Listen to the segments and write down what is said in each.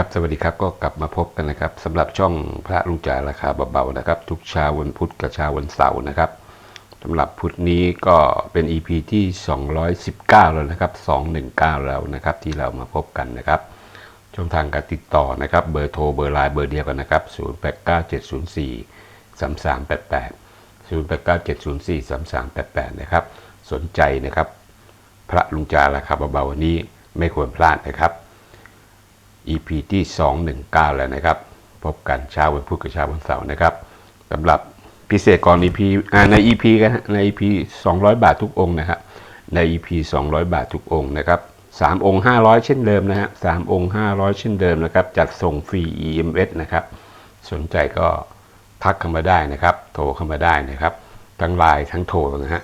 ครับสวัสดีครับก็กลับมาพบกันนะครับสำหรับช่องพระลุงจ่าราคาเบาๆนะครับ ทุกเช้าวันพุธกับเช้าวันเสาร์นะครับสำหรับพุธนี้ก็เป็น EP ที่ 219 แล้วนะครับ 219 แล้วนะครับ ที่เรามาพบกันนะครับช่องทางการติดต่อนะครับ เบอร์โทรเบอร์ไลน์เบอร์เดียวกันนะครับ 089704 3388 089704 3388 นะครับ สนใจนะครับ พระลุงจาราคาเบาๆวันนี้ไม่ควรพลาดนะครับ EP ที่ 219 แล้วนะครับ พบกันเช้าวันพุธกับเช้าวันเสาร์นะครับสำหรับพิเศษก่อน EP อใน EP กันฮะใน EP 200 บาททุกองค์นะครับใน EP 200 บาททุกองค์นะครับ3องค์ 500 เช่นเดิมนะฮะ3องค์ 500 เช่นเดิมนะครับ จัดส่งฟรี EMS นะครับ สนใจก็ทักเข้ามาได้นะครับ โทรเข้ามาได้นะครับ ทั้งไลน์ทั้งโทรนะฮะ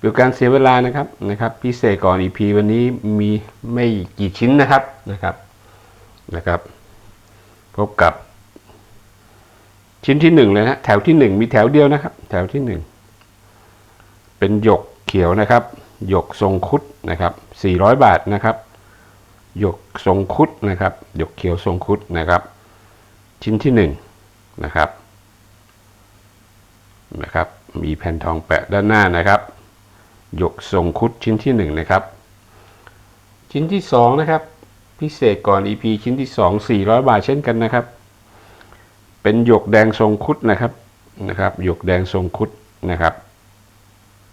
เพื่อการเสียเวลานะครับนะครับพิเศษก่อน EP วันนี้มีไม่กี่ชิ้นนะครับนะครับนะครับ พบกับ ชิ้นที่หนึ่งเลยนะแถวที่หนึ่งมีแถวเดียวนะครับ แถวที่หนึ่งเป็นหยกเขียวนะครับหยกทรงคุดนะครับ400 บาทนะครับหยกทรงคุดนะครับหยกเขียวทรงคุดนะครับ ชิ้นที่หนึ่งนะครับนะครับ มีแผ่นทองแปะด้านหน้านะครับ หยกทรงคุดชิ้นที่หนึ่งนะครับ ชิ้นที่สองนะครับ พิเศษก่อน EP ชิ้นที่สองสี่ร้อยบาทเช่นกันนะครับ เป็นหยกแดงทรงคุดนะครับนะครับหยกแดงทรงคุดนะครับ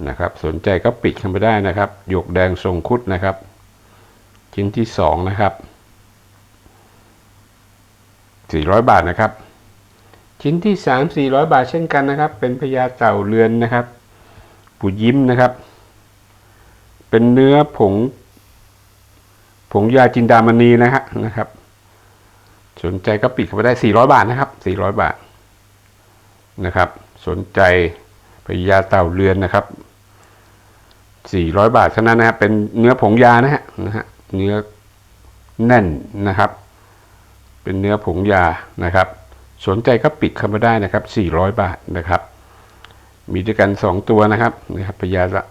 นะครับ สนใจก็ปิดเข้าไปได้นะครับหยกแดงทรงคุดนะครับ ชิ้นที่สองนะครับสี่ร้อยบาทนะครับ ชิ้นที่สามสี่ร้อยบาทเช่นกันนะครับ เป็นพญาเต่าเรือนนะครับ ปูยิ้มนะครับ เป็นเนื้อผง ผงยาจินดามณีนะฮะนะครับ สนใจก็ปิดเข้าไปได้ 400 บาทนะครับ 400 บาทนะครับ สนใจพยาเต่าเรือนนะครับ 400 บาทเท่านั้นนะครับเป็นเนื้อผงยานะฮะนะฮะเนื้อแน่นนะครับ เป็นเนื้อผงยานะครับ สนใจก็ปิดเข้ามาได้นะครับ 400 บาทนะครับ มีด้วยกันสองตัวนะครับนะครับพญาละ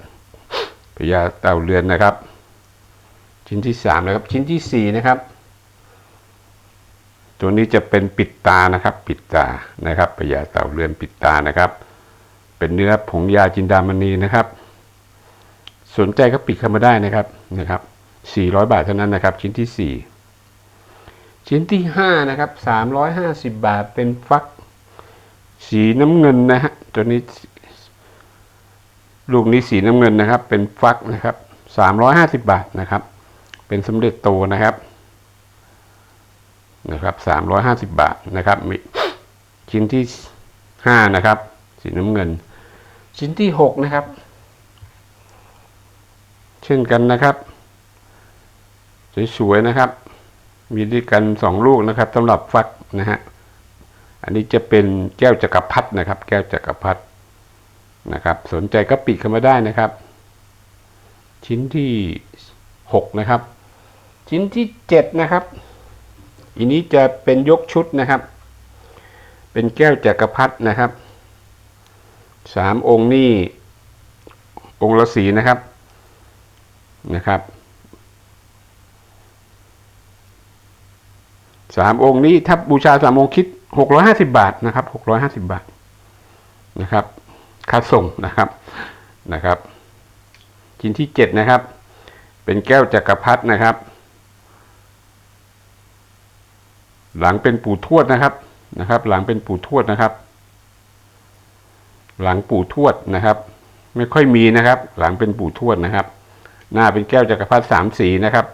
พญาเต่าเรือนนะครับ ชิ้นที่สามนะครับ ชิ้นที่สี่นะครับ ตัวนี้จะเป็นปิดตานะครับ ปิดตานะครับพญาเต่าเรือนปิดตานะครับ เป็นเนื้อผงยาจินดามณีนะครับ สนใจก็ปิดเข้ามาได้นะครับนะครับสี่ร้อยบาทเท่านั้นนะครับ ชิ้นที่สี่ชิ้นที่ห้านะครับสามร้อยห้าสิบบาทเป็นฟักสีน้ำเงินนะฮะตัวนี้ ลูกนี้สีน้ำเงินนะครับ เป็นฟักนะครับสามร้อยห้าสิบบาทนะครับ เป็นสำเร็จโตนะครับนะครับสามร้อยห้าสิบบาทนะครับมีชิ้นที่ห้านะครับ สีน้ำเงิน ชิ้นที่หกนะครับ เช่นกันนะครับสวยๆนะครับ มีด้วยกันสองลูกนะครับสำหรับฟักนะฮะอันนี้จะเป็นแก้วจักรพรรดินะครับ แก้วจักรพรรดิ นะครับ สนใจก็ปิดเข้ามาได้นะครับ ชิ้นที่หกนะครับ ชิ้นที่เจ็ดนะครับ อันนี้จะเป็นยกชุดนะครับ เป็นแก้วจักรพรรดินะครับสามองค์นี่องค์ละสีนะครับนะครับสามองค์นี้ถ้าบูชาสามองค์คิดหกร้อยห้าสิบาทนะครับหกร้อยห้าสิบาทนะครับ ค่าส่งนะครับนะครับชิ้นที่เจ็ดนะครับ เป็นแก้วจักรพรรดินะครับ หลังเป็นปู่ทวดนะครับนะครับ หลังเป็นปู่ทวดนะครับ หลังปู่ทวดนะครับ ไม่ค่อยมีนะครับ หลังเป็นปู่ทวดนะครับ หน้าเป็นแก้วจักรพรรดิสามสีนะครับ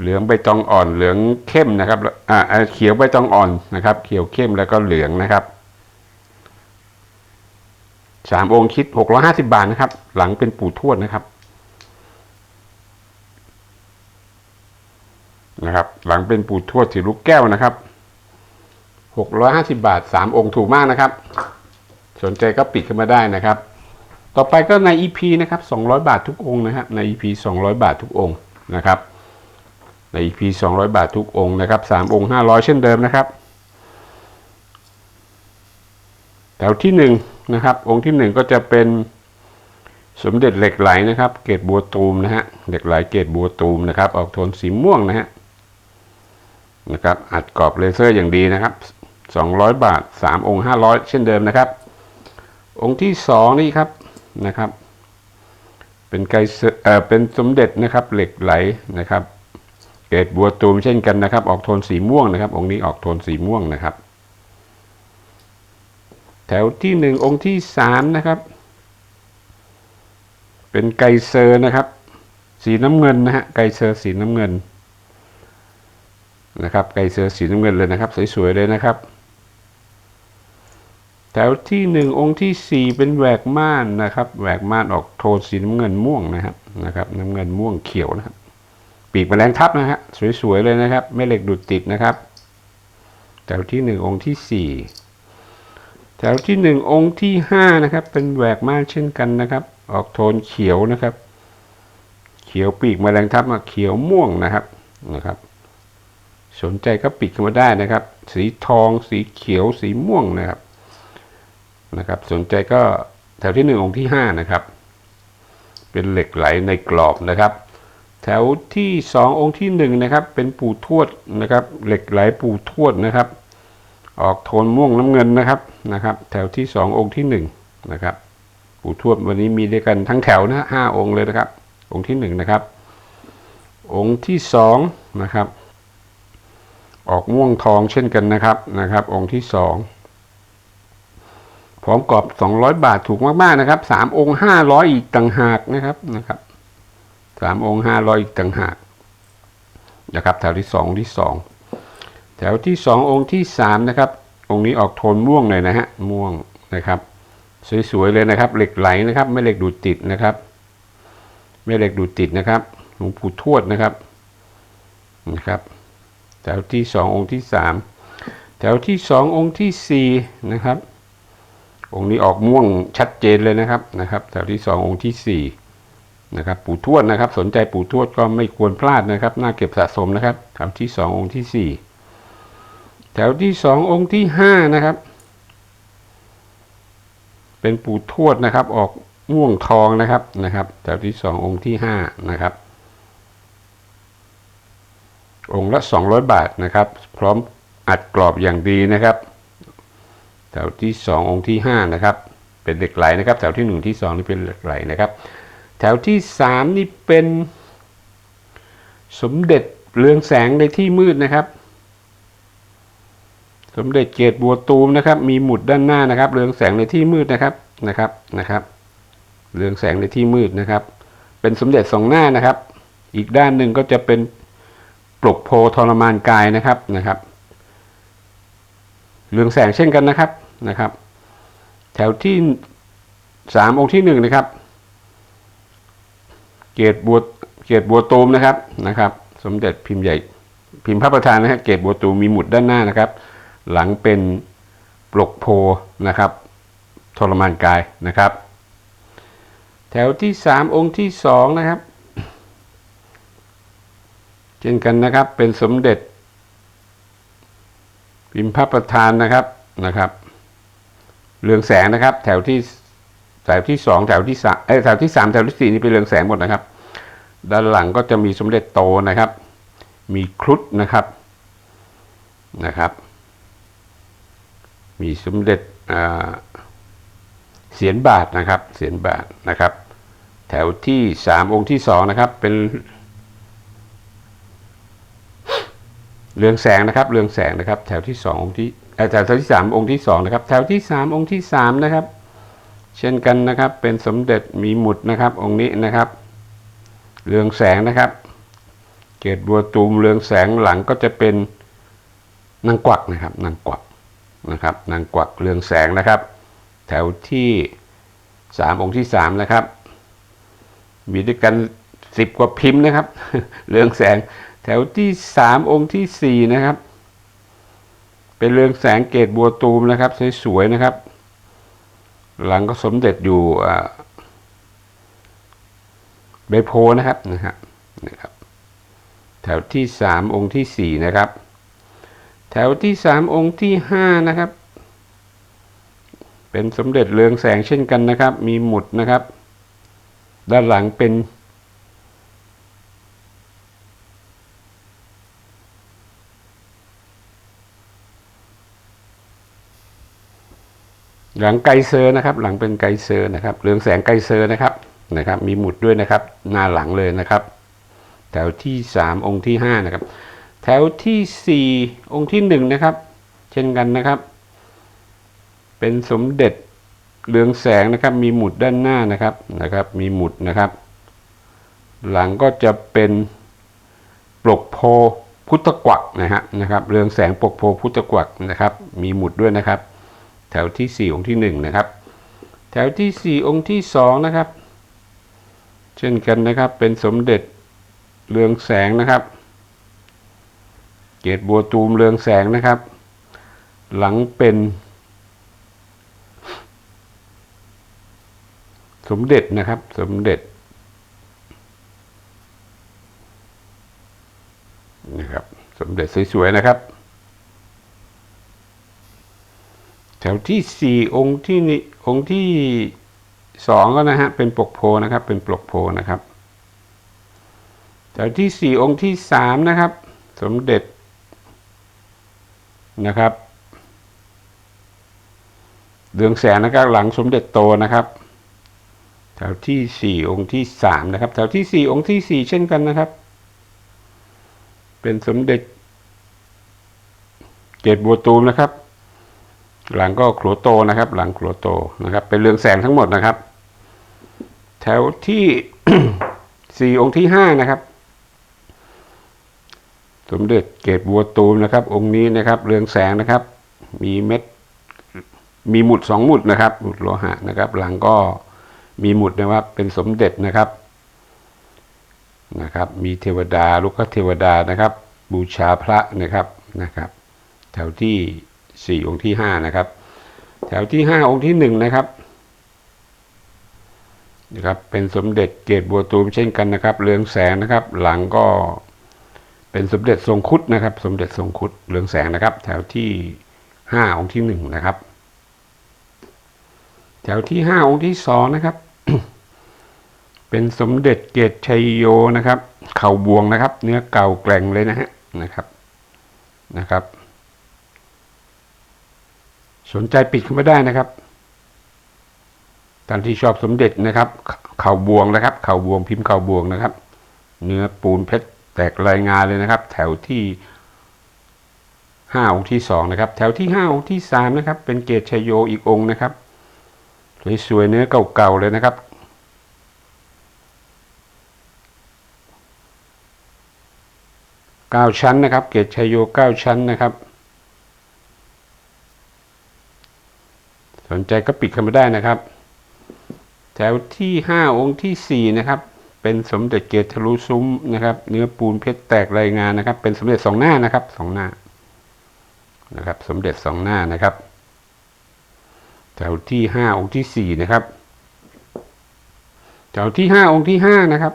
เหลืองใบตองอ่อนเหลืองเข้มนะครับอ่าเขียวใบตองอ่อนนะครับ เขียวเข้มแล้วก็เหลืองนะครับ สามองค์คิดหกร้อยห้าสิบาทนะครับ หลังเป็นปู่ทวดนะครับนะครับ หลังเป็นปู่ทวดสีลูกแก้วนะครับหกร้อยห้าสิบาทสามองค์ถูกมากนะครับ สนใจก็ปิดขึ้นมาได้นะครับ ต่อไปก็ใน EP นะครับสองร้อยบาททุกองค์นะครับใน EP สองร้อยบาททุกองค์นะครับ ใน EP 200บาททุกองค์นะครับ3องค์500เช่นเดิมนะครับ แถวที่1นะครับ องค์ที่1ก็จะเป็นสมเด็จเหล็กไหลนะครับ เกตบัวตูมนะฮะเหล็กไหลเกตบัวตูมนะครับ ออกโทนสีม่วงนะฮะนะครับ อัดกรอบเลเซอร์อย่างดีนะครับ 200 บาท 3 องค์ 500 เช่นเดิมนะครับ องค์ที่ 2 นี่ครับนะครับ เป็นไกเอ่อเป็นสมเด็จนะครับเหล็กไหลนะครับ เกรดบัวตูมเช่นกันนะครับ ออกโทนสีม่วงนะครับ องค์นี้ออกโทนสีม่วงนะครับ แถวที่หนึ่งองค์ที่สามนะครับ เป็นไกเซอร์นะครับ สีน้ำเงินนะฮะไกเซอร์สีน้ำเงินนะครับ ไกเซอร์สีน้ำเงินเลยนะครับ สวยๆเลยนะครับ แถวที่หนึ่งองค์ที่สี่เป็นแหวกม่านนะครับ แหวกม่านออกโทนสีน้ำเงินม่วงนะครับนะครับ น้ำเงินม่วงเขียวนะครับ ปีกแมลงทับนะฮะสวยๆเลยนะครับแม่เหล็กดูดติดนะครับแถวที่หนึ่งองค์ที่สี่ แถวที่หนึ่งองค์ที่ห้านะครับเป็นแหวกม่านเช่นกันนะครับ ออกโทนเขียวนะครับ เขียวปีกมแมลงทับมาเขียวม่วงนะครับนะครับ สนใจก็ปิดเข้ามาได้นะครับ สีทองสีเขียวสีม่วงนะครับนะครับ สนใจก็แถวที่หนึ่งองค์ที่ห้านะครับ เป็นเหล็กไหลในกรอบนะครับ แถวที่สององค์ที่หนึ่งนะครับ เป็นปู่ทวดนะครับ เหล็กไหลปู่ทวดนะครับ ออกโทนม่วงน้ำเงินนะครับนะครับ แถวที่สององค์ที่หนึ่งนะครับปู่ทวดวันนี้มีด้วยกันทั้งแถวนะห้าองค์เลยนะครับ องค์ที่หนึ่งนะครับ องค์ที่สองนะครับ ออกม่วงทองเช่นกันนะครับนะครับ องค์ที่สองพร้อมกรอบ 200 บาทถูกมากๆนะครับสามองค์ 500 อีกต่างหากนะครับนะครับสามองค์ 500 อีกต่างหากนะครับแถวที่สองที่สอง ถวที่สององค์ที่สามนะครับ องค์นี้ออกโทนม่วงหน่อยนะฮะม่วงนะครับ สวยๆเลยนะครับ เหล็กไหลนะครับ ไม่เหล็กดูดติดนะครับไม่เหล็กดูดติดนะครับหลวงปู่ทวดนะครับนะครับ แถวที่สององค์ที่สามแถวที่สององค์ที่สี่นะครับ องค์นี้ออกม่วงชัดเจนเลยนะครับนะครับ แถวที่สององค์ที่สี่นะครับปู่ทวดนะครับ สนใจปู่ทวดก็ไม่ควรพลาดนะครับ น่าเก็บสะสมนะครับแถวที่สององค์ที่สี่ แถวที่สององค์ที่ห้านะครับ เป็นปู่ทวดนะครับ ออกม่วงทองนะครับนะครับ แถวที่สององค์ที่ห้านะครับ องค์ละ200บาทนะครับ พร้อมอัดกรอบอย่างดีนะครับ แถวที่2ององค์ที่5นะครับ เป็นเหล็กไหลนะครับ แถวที่1ที่2นี่เป็นเหล็กไหลนะครับ แถวที่3นี่เป็นสมเด็จเรืองแสงในที่มืดนะครับ สมเด็จเกตบัวตูมนะครับ มีหมุดด้านหน้านะครับ เรืองแสงในที่มืดนะครับนะครับนะครับ เรืองแสงในที่มืดนะครับ เป็นสมเด็จสองหน้านะครับ อีกด้านหนึ่งก็จะเป็นปลกโพทรมานกายนะครับนะครับ เรืองแสงเช่นกันนะครับนะครับ แถวที่สามองค์ที่หนึ่งนะครับ เกตบัวเกตบัวตูมนะครับนะครับ สมเด็จพิมพ์ใหญ่ พิมพ์พระประธานนะครับเกตบัวตูมมีหมุดด้านหน้านะครับ หลังเป็นปลกโพนะครับ ทรมานกายนะครับ แถวที่สามองค์ที่สองนะครับ เช่นกันนะครับเป็นสมเด็จ พิมพ์พระประธานนะครับนะครับเรืองแสงนะครับ แถวที่แถวที่สองแถวที่สามเอ้แถวที่สามแถวที่สี่นี่เป็นเรืองแสงหมดนะครับ ด้านหลังก็จะมีสมเด็จโตนะครับ มีครุฑนะครับนะครับ มีสมเด็จเสียนบาทนะครับ เสียนบาทนะครับ แถวที่สามองค์ที่สองนะครับ เป็นเรืองแสงนะครับ เรืองแสงนะครับ แถวที่สององค์ที่แถวที่สามองค์ที่สองนะครับ แถวที่สามองค์ที่สามนะครับ เช่นกันนะครับ เป็นสมเด็จมีหมุดนะครับ องค์นี้นะครับ เรืองแสงนะครับ เกตบัวตูมเรืองแสงหลังก็จะเป็นนางกวักนะครับนางกวัก นะครับนางกวักเรืองแสงนะครับ แถวที่สามองค์ที่สามนะครับมีด้วยกันสิบกว่าพิมพ์นะครับ เรืองแสงแถวที่สามองค์ที่สี่นะครับ เป็นเรืองแสงเกตบัวตูมนะครับสวยๆนะครับ หลังก็สมเด็จอยู่ใบโพนะครับนะครับนะครับ แถวที่สามองค์ที่สี่นะครับ แถวที่สามองค์ที่ห้านะครับ เป็นสมเด็จเรืองแสงเช่นกันนะครับ มีหมุดนะครับ ด้านหลังเป็น หลังไกเซอร์นะครับ หลังเป็นไกเซอร์นะครับ เรืองแสงไกเซอร์นะครับนะครับ มีหมุดด้วยนะครับ หน้าหลังเลยนะครับ แถวที่สามองค์ที่ห้านะครับ แถวที่สี่องค์ที่หนึ่งนะครับ เช่นกันนะครับ เป็นสมเด็จเรืองแสงนะครับ มีหมุดด้านหน้านะครับนะครับ มีหมุดนะครับ หลังก็จะเป็นปลกโพพุทธกวักนะฮะนะครับ เรืองแสงปลกโพพุทธกวักนะครับ มีหมุดด้วยนะครับ แถวที่สี่องค์ที่หนึ่งนะครับ แถวที่สี่องค์ที่สองนะครับ เช่นกันนะครับ เป็นสมเด็จเรืองแสงนะครับ เกตบัวตูมเรืองแสงนะครับ หลังเป็น สมเด็จนะครับ สมเด็จนะครับ สมเด็จสวยๆนะครับ แถวที่สี่องค์ที่นี่องค์ที่สองก็นะฮะเป็นปลกโพนะครับ เป็นปลกโพนะครับแถวที่สี่องค์ที่สามนะครับ สมเด็จ นะครับ เรืองแสงนะครับหลังสมเด็จโตนะครับ แถวที่สี่องค์ที่สามนะครับ แถวที่สี่องค์ที่สี่เช่นกันนะครับ เป็นสมเด็จเกตบัวตูมนะครับ หลังก็ขลัวโตนะครับ หลังขลัวโตนะครับ เป็นเรืองแสงทั้งหมดนะครับ แถวที่สี่องค์ที่ห้านะครับ สมเด็จเกตบัวตูมนะครับ องค์นี้นะครับ เรืองแสงนะครับ มีเม็ด มีหมุดสองหมุดนะครับหมุดโลหะนะครับ หลังก็มีหมุดนะครับเป็นสมเด็จนะครับนะครับ มีเทวดาลูกเทวดานะครับ บูชาพระนะครับนะครับ แถวที่สี่องค์ที่ห้านะครับ แถวที่ห้าองค์ที่หนึ่งนะครับนะครับเป็นสมเด็จเกตบัวตูมเช่นกันนะครับ เรืองแสงนะครับ หลังก็ เป็นสมเด็จทรงคุดนะครับ สมเด็จทรงคุดเรืองแสงนะครับ แถวที่ห้าองค์ที่หนึ่งนะครับ แถวที่ห้าองค์ที่สองนะครับ เป็นสมเด็จเกตชัยโยนะครับ เข่าบวงนะครับ เนื้อเก่าแกร่งเลยนะฮะนะครับนะครับ สนใจปิดเข้ามาได้นะครับท่านที่ชอบสมเด็จนะครับ เข่าบวงนะครับ เข่าบวงพิมพ์เข่าบวงนะครับ เนื้อปูนเพชร แตกรายงานเลยนะครับ แถวที่ห้าองค์ที่สองนะครับ แถวที่ห้าองค์ที่สามนะครับ เป็นเกตชัยโยอีกองค์นะครับสวยๆเนื้อเก่าๆเลยนะครับเก้าชั้นนะครับ เกตชัยโยเก้าชั้นนะครับ สนใจก็ปิดเข้ามาได้นะครับ แถวที่ห้าองค์ที่สี่นะครับ เป็นสมเด็จเกตทะลุซุ้มนะครับ เนื้อปูนเพชรแตกรายงานนะครับ เป็นสมเด็จสองหน้านะครับสองหน้านะครับ สมเด็จสองหน้านะครับแถวที่ห้าองค์ที่สี่นะครับแถวที่ห้าองค์ที่ห้านะครับ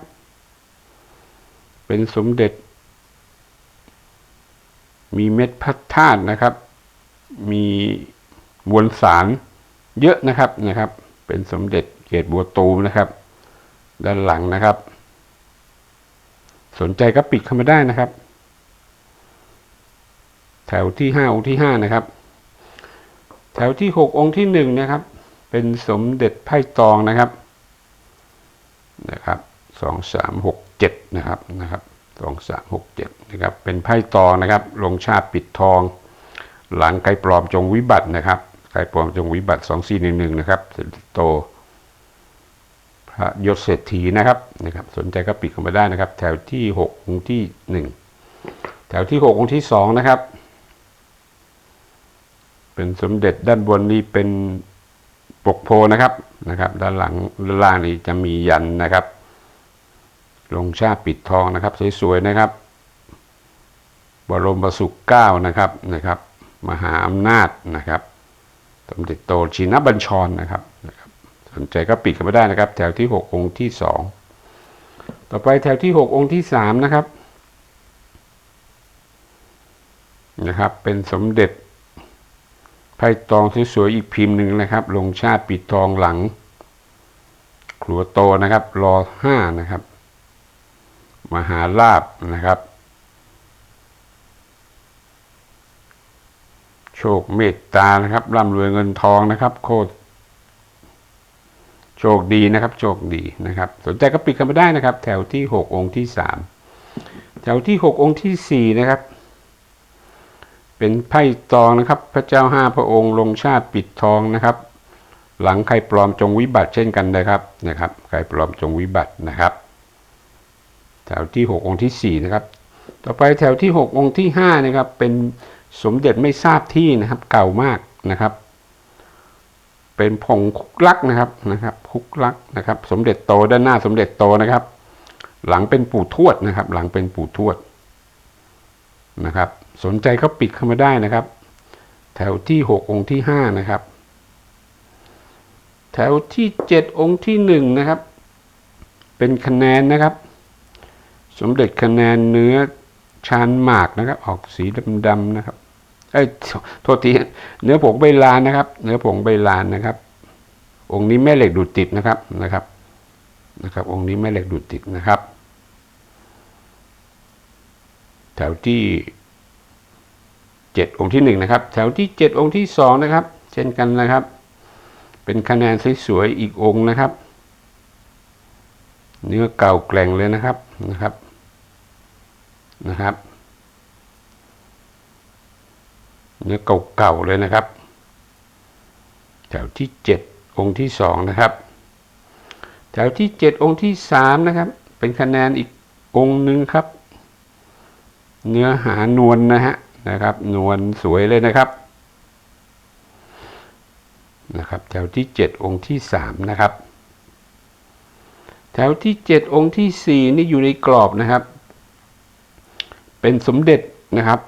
เป็นสมเด็จ มีเม็ดพัดธาตุนะครับ มีมวลสารเยอะนะครับนะครับ เป็นสมเด็จเกตบัวตูมนะครับ ด้านหลังนะครับ สนใจก็ปิดเข้ามาได้นะครับ แถวที่ห้าองค์ที่ห้านะครับ แถวที่หกองค์ที่หนึ่งนะครับ เป็นสมเด็จไพ่ตองนะครับนะครับสองสามหกเจ็ดนะครับนะครับสองสามหกเจ็ดนะครับ เป็นไพ่ตองนะครับ ลงชาติปิดทอง หลังไก่ปลอมจงวิบัตินะครับไก่ปลอมจงวิบัติสองสี่หนึ่งหนึ่งนะครับเสด็จโต ยศเศรษฐีนะครับนะครับ สนใจก็ปิดเข้ามาได้นะครับ แถวที่หกองค์ที่หนึ่งแถวที่หกองค์ที่สองนะครับ เป็นสมเด็จด้านบนนี้เป็นปกโพนะครับนะครับ ด้านหลังด้านล่างนี้จะมียันนะครับ ลงชาติปิดทองนะครับ สวยๆนะครับ บรมสุขเก้านะครับนะครับ มหาอำนาจนะครับ สมเด็จโตชินบัญชรนะครับ นะครับสนใจก็ปิดกันไม่ได้นะครับ แถวที่หกองค์ที่สองต่อไปแถวที่หกองค์ที่สามนะครับนะครับ เป็นสมเด็จไพ่ตองสวยๆอีกพิมพ์หนึ่งนะครับ ลงชาติปิดทองหลังครัวโตนะครับ รอห้านะครับ มหาลาบนะครับ โชคเมตตานะครับร่ำรวยเงินทองนะครับ โคตร โชคดีนะครับ โชคดีนะครับ สนใจก็ปิดกันมาได้นะครับ แถวที่หกองค์ที่สามแถวที่หกองค์ที่สี่นะครับ เป็นไพ่ตองนะครับ พระเจ้าห้าพระองค์ลงชาติปิดทองนะครับ หลังใครปลอมจงวิบัติเช่นกันนะครับนะครับ ใครปลอมจงวิบัตินะครับ แถวที่หกองค์ที่สี่นะครับ ต่อไปแถวที่หกองค์ที่ห้านะครับเป็นสมเด็จไม่ทราบที่นะครับ เก่ามากนะครับ เป็นผงคุกลักนะครับนะครับคุกลักนะครับ สมเด็จโตด้านหน้าสมเด็จโตนะครับ หลังเป็นปู่ทวดนะครับ หลังเป็นปู่ทวดนะครับ สนใจก็ปิดเข้ามาได้นะครับ แถวที่หกองค์ที่ห้านะครับ แถวที่เจ็ดองค์ที่หนึ่งนะครับ เป็นคะแนนนะครับ สมเด็จคะแนนเนื้อชานหมากนะครับ ออกสีดำๆนะครับ เอ้ยโทษทีเนื้อผงใบลานนะครับ เนื้อผงใบลานนะครับ องค์นี้แม่เหล็กดูดติดนะครับนะครับ นะครับ องค์นี้แม่เหล็กดูดติดนะครับ แถวที่เจ็ดองค์ที่หนึ่งนะครับ แถวที่เจ็ดองค์ที่สองนะครับ เช่นกันนะครับ เป็นคะแนนสวยๆอีกองค์นะครับ เนื้อเก่าแกร่งเลยนะครับนะครับนะครับ เนื้อเก่าๆเลยนะครับ แถวที่เจ็ดองค์ที่สองนะครับ แถวที่เจ็ดองค์ที่สามนะครับ เป็นคะแนนอีกองค์หนึ่งครับ เนื้อหานวลนะฮะนะครับ นวลสวยเลยนะครับนะครับ แถวที่เจ็ดองค์ที่สามนะครับ แถวที่เจ็ดองค์ที่สี่นี่อยู่ในกรอบนะครับ เป็นสมเด็จนะครับ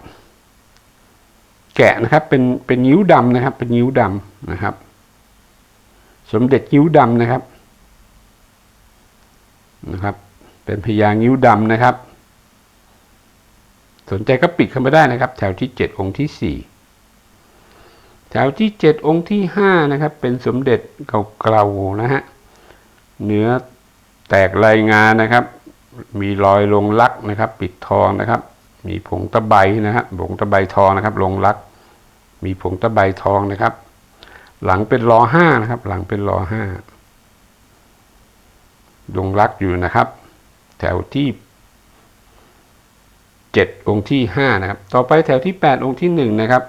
แกะนะครับ เป็นเป็นนิ้วดำนะครับ เป็นนิ้วดำนะครับ สมเด็จนิ้วดำนะครับนะครับ เป็นพญางนิ้วดำนะครับ สนใจก็ปิดเข้ามาได้นะครับ แถวที่เจ็ดองค์ที่สี่แถวที่เจ็ดองค์ที่ห้านะครับ เป็นสมเด็จเก่าๆนะฮะเนื้อแตกรายงานนะครับ มีรอยลงลักนะครับ ปิดทองนะครับ มีผงตะไบนะครับผงตะไบทองนะครับ ลงลัก มีผงตะไบทองนะครับ หลังเป็นรอห้านะครับ หลังเป็นรอห้าลงลักอยู่นะครับ แถวที่เจ็ดองค์ที่ห้านะครับ ต่อไปแถวที่แปดองค์ที่หนึ่งนะครับ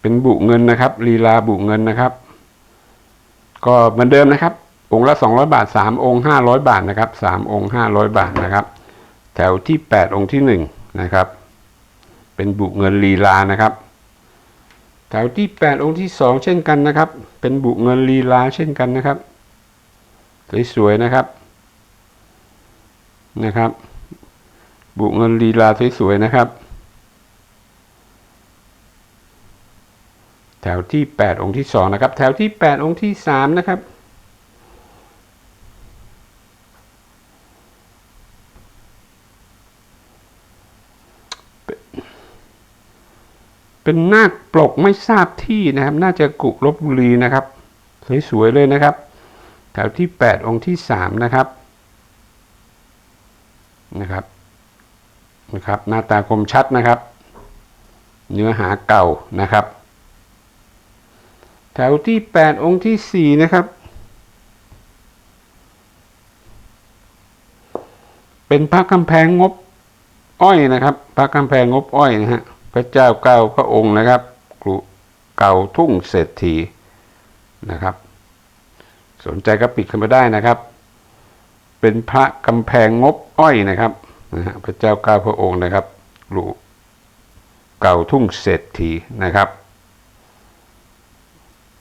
เป็นบุเงินนะครับ ลีลาบุเงินนะครับ ก็เหมือนเดิมนะครับ องค์ละ200บาท3องค์500บาทนะครับ3องค์500บาทนะครับ แถวที่8องค์ที่1นะครับ เป็นบุเงินลีลานะครับ แถวที่ 8 องค์ที่ 2 เช่นกันนะครับ เป็นบุเงินลีลาเช่นกันนะครับสวยๆนะครับนะครับ บุเงินลีลาสวยๆนะครับ แถวที่ 8 องค์ที่ 2 นะครับ แถวที่ 8 องค์ที่ 3 นะครับ เป็นนาคปลกไม่ทราบที่นะครับ น่าจะกุลบบุรีนะครับ สวยๆเลยนะครับ แถวที่ 8 องค์ที่ 3 นะครับนะครับนะครับ หน้าตาคมชัดนะครับ เนื้อหาเก่านะครับ แถวที่ 8 องค์ที่ 4 นะครับ เป็นพระกำแพงงบอ้อยนะครับ พระกำแพงงบอ้อยนะฮะ ระเจ้าเก้าพระองค์นะครับกรุเก่าทุ่งเศรษฐีนะครับ สนใจก็ปิดเข้ามาได้นะครับ เป็นพระกำแพงงบอ้อยนะครับนะฮะพระเจ้าเก้าพระองค์นะครับกรุเก่าทุ่งเศรษฐีนะครับ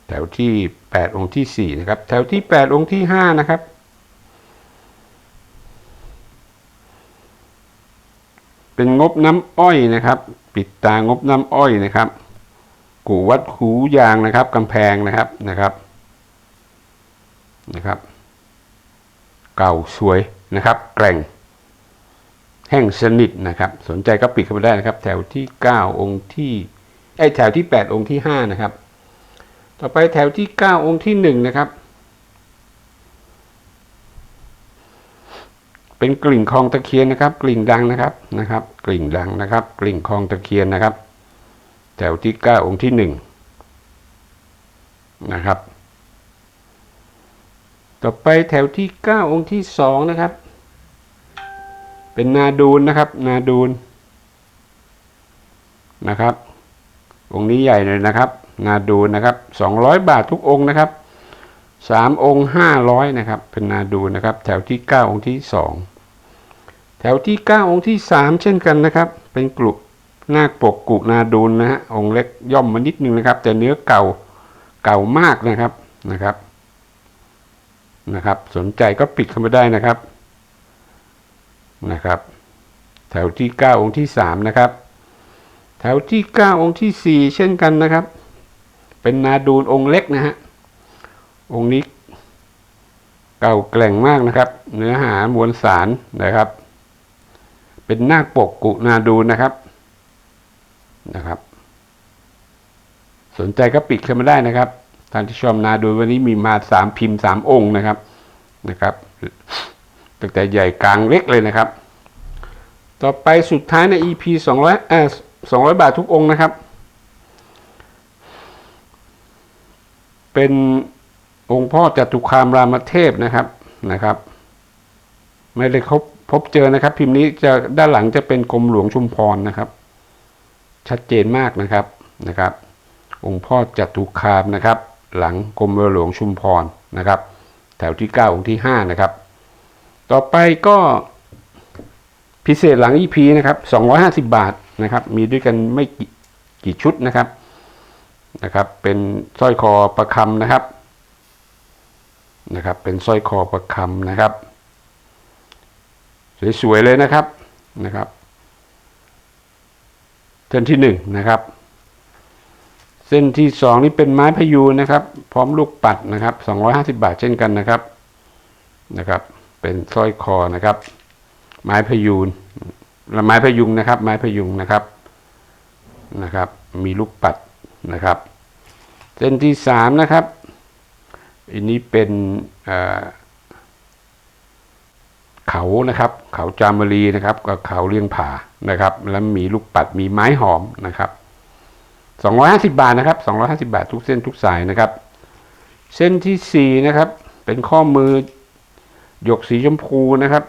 แถวที่ 8 องค์ที่ 4 นะครับ แถวที่ 8 องค์ที่ 5 นะครับ เป็นงบน้ำอ้อยนะครับ ปิดตางบน้ำอ้อยนะครับ กูวัดหูยางนะครับกำแพงนะครับนะครับนะครับ เก่าสวยนะครับ แกร่ง แห้งสนิทนะครับ สนใจก็ปิดเข้ามาได้นะครับ แถวที่ 9 องค์ที่ไอแถวที่ 8 องค์ที่ 5 นะครับ ต่อไปแถวที่ 9 องค์ที่ 1 นะครับ เป็นกลิ่งคลองตะเคียนนะครับ กลิ่งดังนะครับนะครับ กลิ่งดังนะครับ กลิ่งคลองตะเคียนนะครับ แถวที่เก้าองค์ที่หนึ่งนะครับ ต่อไปแถวที่เก้าองค์ที่สองนะครับ เป็นนาดูนนะครับ นาดูนนะครับ องค์นี้ใหญ่เลยนะครับ นาดูนนะครับสองร้อยบาททุกองค์นะครับ สามองค์ห้าร้อยนะครับ เป็นนาดูนะครับ แถวที่เก้าองค์ที่สองแถวที่เก้าองค์ที่สามเช่นกันนะครับ เป็นกลุ่มนาคปกกุนาดูนนะฮะองค์เล็กย่อมมานิดนึงนะครับ แต่เนื้อเก่าเก่ามากนะครับนะครับนะครับ สนใจก็ปิดเข้ามาได้นะครับนะครับ แถวที่เก้าองค์ที่สามนะครับ แถวที่เก้าองค์ที่สี่เช่นกันนะครับ เป็นนาดูนองค์เล็กนะฮะ องค์นี้เก่าแกร่งมากนะครับ เนื้อหามวลสารนะครับ เป็นนาคปกกุนาดูนะครับนะครับ สนใจก็ปิดเข้ามาได้นะครับท่านที่ชมนาดูวันนี้มีมาสามพิมพ์สามองค์นะครับนะครับตั้งแต่ใหญ่กลางเล็กเลยนะครับ ต่อไปสุดท้ายใน EP สองร้อยเอ่อสองร้อยบาททุกองค์นะครับ เป็น องค์พ่อจตุคามรามเทพนะครับนะครับ ไม่ได้คบพบเจอนะครับ พิมพ์นี้จะด้านหลังจะเป็นกรมหลวงชุมพรนะครับ ชัดเจนมากนะครับนะครับ องค์พ่อจตุคามนะครับ หลังกรมหลวงชุมพรนะครับ แถวที่เก้าองค์ที่ห้านะครับ ต่อไปก็พิเศษหลัง EP นะครับ250 บาทนะครับ มีด้วยกันไม่กี่ชุดนะครับนะครับ เป็นสร้อยคอประคำนะครับ นะครับ เป็นสร้อยคอประคำนะครับ สวยๆเลยนะครับนะครับเส้นที่หนึ่งนะครับ เส้นที่สองนี่เป็นไม้พยูนนะครับ พร้อมลูกปัดนะครับ 250 บาทเช่นกันนะครับนะครับ เป็นสร้อยคอนะครับ ไม้พยูนและไม้พยุงนะครับ ไม้พยุงนะครับนะครับ มีลูกปัดนะครับ เส้นที่สามนะครับ อันนี้เป็นเขานะครับ เขาจามรีนะครับกับเขาเลี้ยงผานะครับ แล้วมีลูกปัดมีไม้หอมนะครับ250 บาทนะครับ250 บาททุกเส้นทุกสายนะครับ เส้นที่สี่นะครับ เป็นข้อมือหยกสีชมพูนะครับ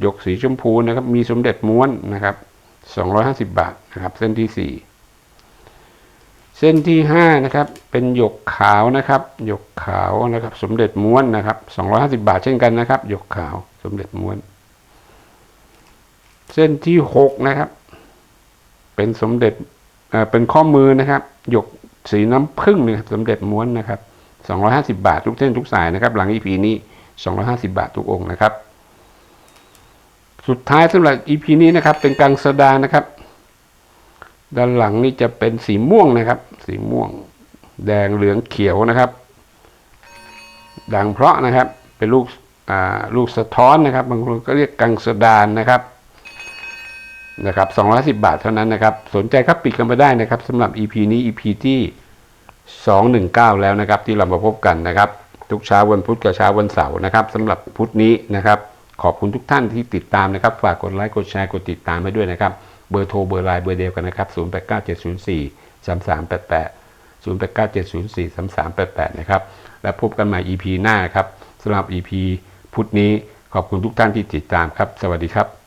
หยกสีชมพูนะครับ มีสมเด็จม้วนนะครับ 250 บาทนะครับ เส้นที่ 4 เส้นที่5นะครับเป็นหยกขาวนะครับหยกขาวนะครับสมเด็จม้วนนะครับ250 บาทเช่นกันนะครับหยกขาวสมเด็จม้วน เส้นที่6นะครับเป็นสมเด็จเเป็นข้อมือนะครับหยกสีน้ำผึ้งนะครับสมเด็จม้วนนะครับ250 บาททุกเส้นทุกสายนะครับ หลัง EP นี้ 250 บาททุกองค์นะครับ สุดท้ายสำหรับ EP นี้นะครับเป็นกังสดานะครับ ด้านหลังนี่จะเป็นสีม่วงนะครับ สีม่วง แดงเหลืองเขียวนะครับ ดังเพราะนะครับ เป็นลูกอ่าลูกสะท้อนนะครับ บางคนก็เรียกกังสดานนะครับนะครับ 210 บาทเท่านั้นนะครับ สนใจครับปิดกันมาได้นะครับสำหรับ EP นี้ EP ที่ 219 แล้วนะครับ ที่เรามาพบกันนะครับ ทุกเช้าวันพุธกับเช้าวันเสาร์นะครับสำหรับพุธนี้นะครับ ขอบคุณทุกท่านที่ติดตามนะครับ ฝากกดไลค์กดแชร์กดติดตามให้ด้วยนะครับ เบอร์โทรเบอร์ไลน์เบอร์เดียวกันนะครับ 089704 3388 089704 3388 นะครับ และพบกันใหม่ EP หน้าครับสำหรับ EP พุธนี้ขอบคุณทุกท่านที่ติดตามครับ สวัสดีครับ